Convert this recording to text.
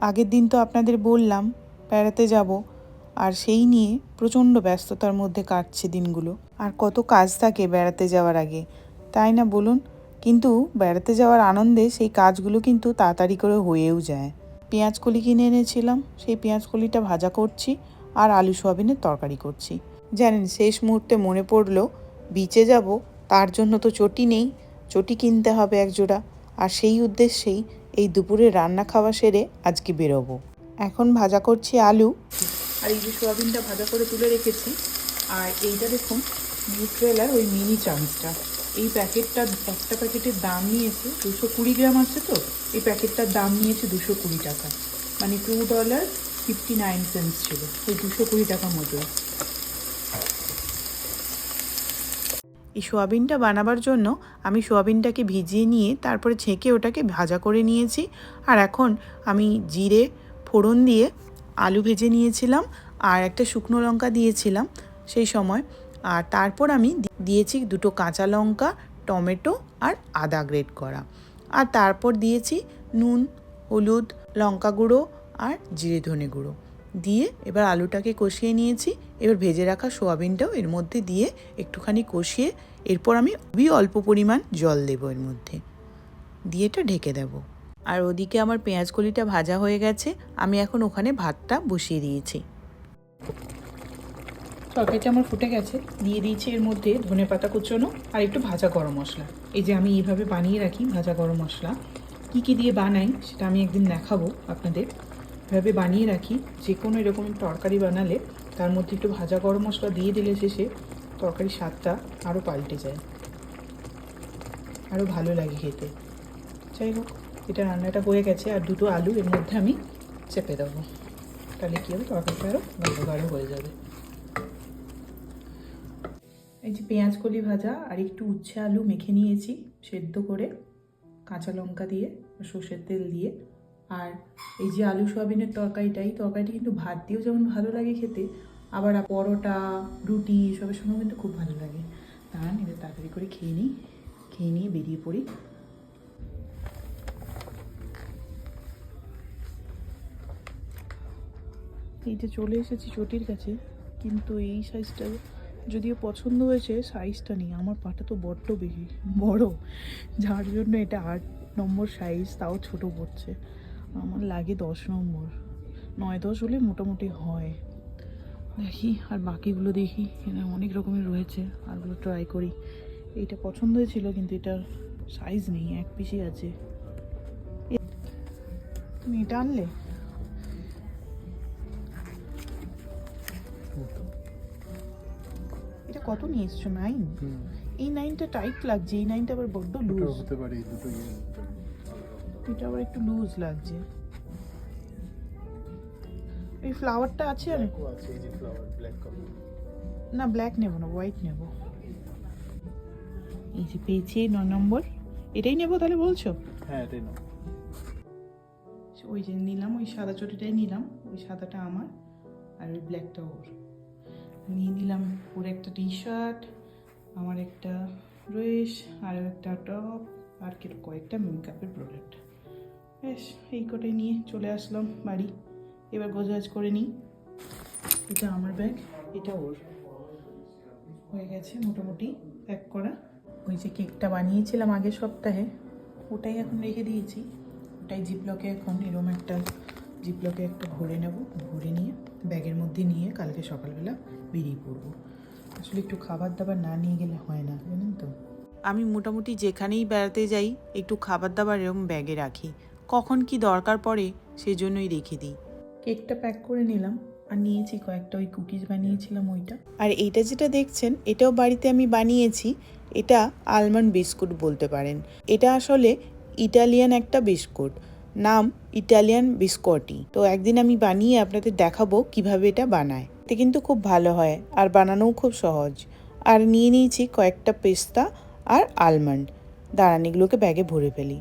আগের দিন তো আপনাদের বললাম, বেড়াতে যাব। আর সেই নিয়ে প্রচণ্ড ব্যস্ততার মধ্যে কাটছে দিনগুলো। আর কত কাজ থাকে বেড়াতে যাওয়ার আগে, তাই না বলুন? কিন্তু বেড়াতে যাওয়ার আনন্দে সেই কাজগুলো কিন্তু তাড়াতাড়ি করে হয়েও যায়। পেঁয়াজ কলি কিনে এনেছিলাম, সেই পেঁয়াজ কলিটা ভাজা করছি আর আলু সোয়াবিনের তরকারি করছি। জানেন, শেষ মুহূর্তে মনে পড়ল, বিচে যাব, তার জন্য তো চটি নেই, চটি কিনতে হবে এক জোড়া। আর সেই উদ্দেশ্যেই এই দুপুরে রান্না খাওয়া সেরে আজকে বেরোবো। এখন ভাজা করছি আলু। আর এই যে সোয়াবিনটা ভাজা করে তুলে রেখেছি, আর এইটা দেখুন, নিউট্রেলার ওই মিনি চামচটা। এই প্যাকেটটা, একটা প্যাকেটের দাম নিয়েছে দুশো কুড়ি গ্রাম আছে তো, এই প্যাকেটটার দাম নিয়েছে দুশো কুড়ি টাকা। মানে two dollar fifty nine cents ছিল, ওই দুশো কুড়ি টাকা মতো এই সোয়াবিনটা বানাবার জন্য আমি সোয়াবিনটাকে ভিজিয়ে নিয়ে তারপরে ছেঁকে ওটাকে ভাজা করে নিয়েছি। আর এখন আমি জিরে, ফোড়ন দিয়ে আলু ভেজে নিয়েছিলাম আর একটা শুকনো লঙ্কা দিয়েছিলাম সেই সময়। আর তারপর আমি দিয়েছি দুটো কাঁচা লঙ্কা, টমেটো আর আদা গ্রেট করা। আর তারপর দিয়েছি নুন, হলুদ, লঙ্কা গুঁড়ো আর জিরে ধনে গুঁড়ো। দিয়ে এবার আলুটাকে কষিয়ে নিয়েছি। এবার ভেজে রাখা সোয়াবিনটাও এর মধ্যে দিয়ে একটুখানি কষিয়ে এরপর আমি খুবই অল্প পরিমাণ জল দেবো এর মধ্যে। দিয়ে এটা ঢেকে দেব। আর ওদিকে আমার পেঁয়াজ কলিটা ভাজা হয়ে গেছে। আমি এখন ওখানে ভাতটা বসিয়ে দিয়েছি। তরকারিটা আমার ফুটে গেছে। দিয়ে দিয়েছি এর মধ্যে ধনে পাতা কুচোনো আর একটু ভাজা গরম মশলা। এই যে আমি এইভাবে বানিয়ে রাখি ভাজা গরম মশলা। কী কী দিয়ে বানাই সেটা আমি একদিন দেখাবো আপনাদের। এভাবে বানিয়ে রাখি, যে কোনো এরকম তরকারি বানালে তার মধ্যে একটু ভাজা গরম মশলা দিয়ে দিলে শেষে তরকারির স্বাদটা আরও পাল্টে যায়। আরও ভালো লাগে খেতে। যাই হোক, এটা রান্নাটা হয়ে গেছে আর দুটো আলু এর মধ্যে আমি চেপে দেবো। তাহলে কী হবে? তরকারিটা আরও গাঢ় গাঢ় হয়ে যাবে। এই যে পেঁয়াজ কলি ভাজা আর একটু উচ্ছে আলু মেখে নিয়েছি, সেদ্ধ করে কাঁচা লঙ্কা দিয়ে সর্ষের তেল দিয়ে। আর এই যে আলু সোয়াবিনের তরকারিটা এই তরকারিটা কিন্তু ভাত দিয়েও যেমন ভালো লাগে খেতে, আবার পরোটা, রুটি, এসবের সঙ্গেও কিন্তু খুব ভালো লাগে। দাঁড়ান, এবার তাড়াতাড়ি করে খেয়ে নিই, খেয়ে নিয়ে বেরিয়ে পড়ি। এই যে চলে এসেছি চটির কাছে, কিন্তু এই সাইজটা যদিও পছন্দ হয়েছে সাইজটা নেই। আমার পাটা তো বড্ড বেশি, বড়। যার জন্য এটা আট নম্বর সাইজ তাও ছোট পড়ছে। আমার লাগে দশ নম্বর। নয় দশ হলে মোটামুটি হয়। দেখি আর বাকিগুলো দেখি। এখানে অনেক রকমের রয়েছে আরগুলো ট্রাই করি। এইটা পছন্দ হয়েছিল কিন্তু এটার সাইজ নেই এক পিসই আছে। তুমি এটা আনলে? এটা কত নিয়ে এসছো? নাইন এই নাইনটা টাইট লাগছে এই নাইনটা আবার বড্ড লুজ হতে পারে দুটো। এটা আবার একটু লুজ লাগছে। এই ফ্লাওয়ারটা আছে আর Black আছে এই যে ফ্লাওয়ার ব্ল্যাক কালার না ব্ল্যাক নেব না হোয়াইট নেব। এই যে পেয়েছি ন নম্বর। এটাই নেব তাহলে বলছো? হ্যাঁ এটাই নাও ওই যে নিলাম ওই সাদা চটিটাই নিলাম ওই সাদাটা আমার আর ওই ব্ল্যাকটা ওর। নিয়ে নিলাম ওর একটা টি শার্ট আমার একটা ড্রেস আর একটা টপ আর কয়েকটা মেকআপের প্রোডাক্ট বেশ, এই কটাই নিয়ে চলে আসলাম বাড়ি। এবার গোজাজ করে নিই। এটা আমার ব্যাগ, এটা ওর। হয়ে গেছে মোটামুটি প্যাক করা ওই যে কেকটা বানিয়েছিলাম আগের সপ্তাহে, ওটাই এখন রেখে দিয়েছি। ওটাই জিপলকে এখন এরম একটা, জিপলকে একটা ভরে নেব, ভরে নিয়ে ব্যাগের মধ্যে নিয়ে কালকে সকালবেলা বেরিয়ে পড়ব। আসলে একটু খাবার দাবার না নিয়ে গেলে হয় না, জানেন তো? আমি মোটামুটি যেখানেই বেড়াতে যাই, একটু খাবার দাবার এরকম ব্যাগে রাখি। কখন কি দরকার পড়ে সেজন্যই রেখে দিই। কেকটা প্যাক করে নিলাম আর নিয়েছি কয়েকটা ওই কুকিজ বানিয়েছিলাম ওইটা। আর এইটা যেটা দেখছেন এটাও বাড়িতে আমি বানিয়েছি এটা আলমন্ড বিস্কুট বলতে পারেন। এটা আসলে ইটালিয়ান একটা বিস্কুট নাম ইটালিয়ান বিস্কটি। তো একদিন আমি বানিয়ে আপনাদের দেখাবো কীভাবে এটা বানায়। এতে কিন্তু খুব ভালো হয় আর বানানোও খুব সহজ। আর নিয়ে নিয়েছি কয়েকটা পেস্তা আর আলমন্ড। দাঁড়ান এগুলোকে ব্যাগে ভরে ফেলি।